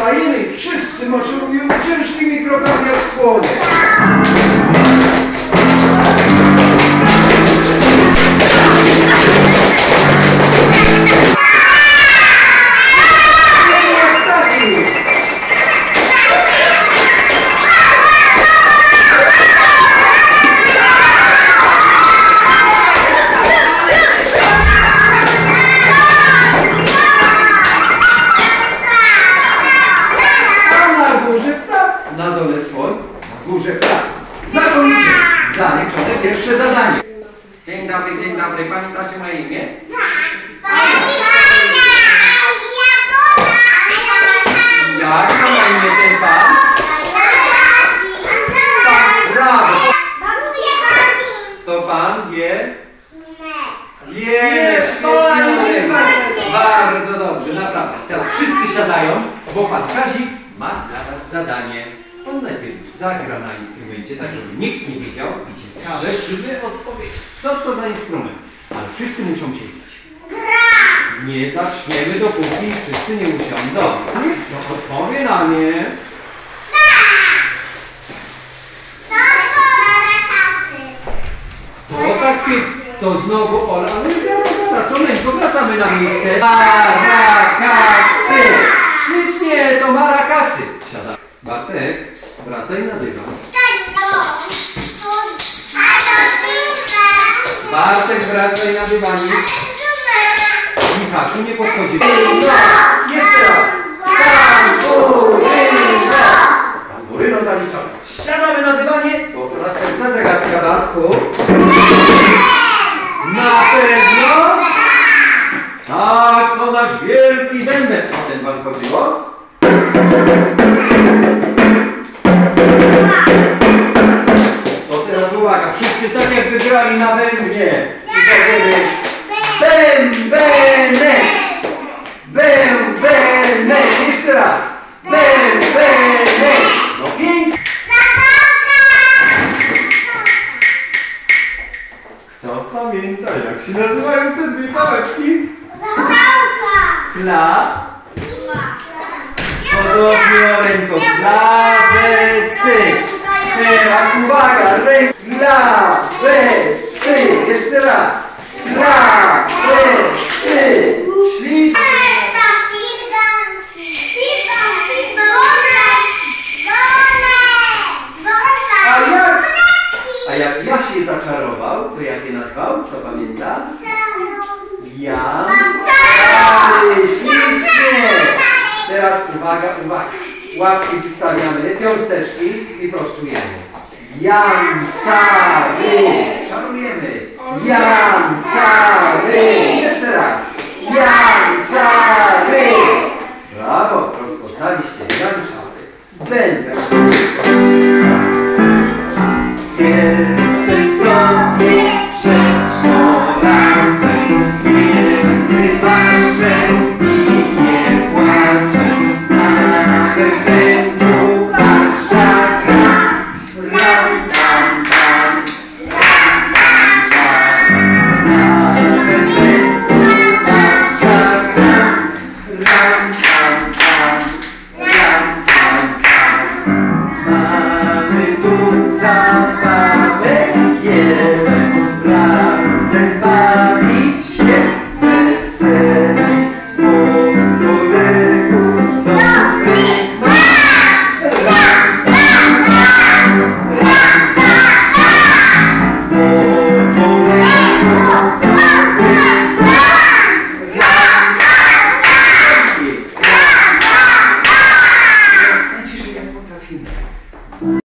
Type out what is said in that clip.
wstajemy i wszyscy maszerujemy ciężkimi krokami jak słonie. Dole słoń, na górze ptak. Znakomicie. Zaliczone pierwsze zadanie. Dzień dobry, dzień dobry. Pamiętacie moje imię? Jak ma na imię ten pan? Brawo. To pan je? Je, świetnie. Bardzo dobrze, naprawdę. Teraz wszyscy siadają, bo pan Kazik ma dla was zadanie. Zagra na instrumencie, tak żeby nikt nie wiedział i ciekawe, czy wy odpowiecie, co to za instrument. Ale wszyscy muszą siedzieć. Nie zaczniemy, dopóki wszyscy nie usiądą. No odpowie na mnie. To taki, to znowu Ola, ale zaraz, zaraz, co męko, wracamy na miejsce. Marakasy! Bartek, wracaj na dywanie. Michasiu, nie podchodzi. Jeszcze raz. Tamburyno. Tamburyno zaliczone. Siadamy na dywanie, bo następna zagadka, Bartku. Na pewno? Tak, to nasz wielki bęben. O ten wam chodziło? Teraz uwaga, wszyscy tak jak wygrali na bębnie. I zagrali bębenek, bębenek. Jeszcze raz. Bębenek. No pięknie. Kto pamięta jak się nazywają te dwie pałeczki? Dla Podobnie ręką. Klawesy. Teraz uwaga. Klawesy. Jeszcze raz. Klawesy. Ślicznie. A jak, a jak ja się zaczarował, to jak je nazwał? Kto pamięta? Ja. Ślicznie. Teraz uwaga, uwaga. Łapki wystawiamy, piąsteczki i prostujemy. Jan, czary. Czarujemy. Jan, czary. Jeszcze raz. Jan, czary. Mamy tu zabawek wiele, bawić się wesele.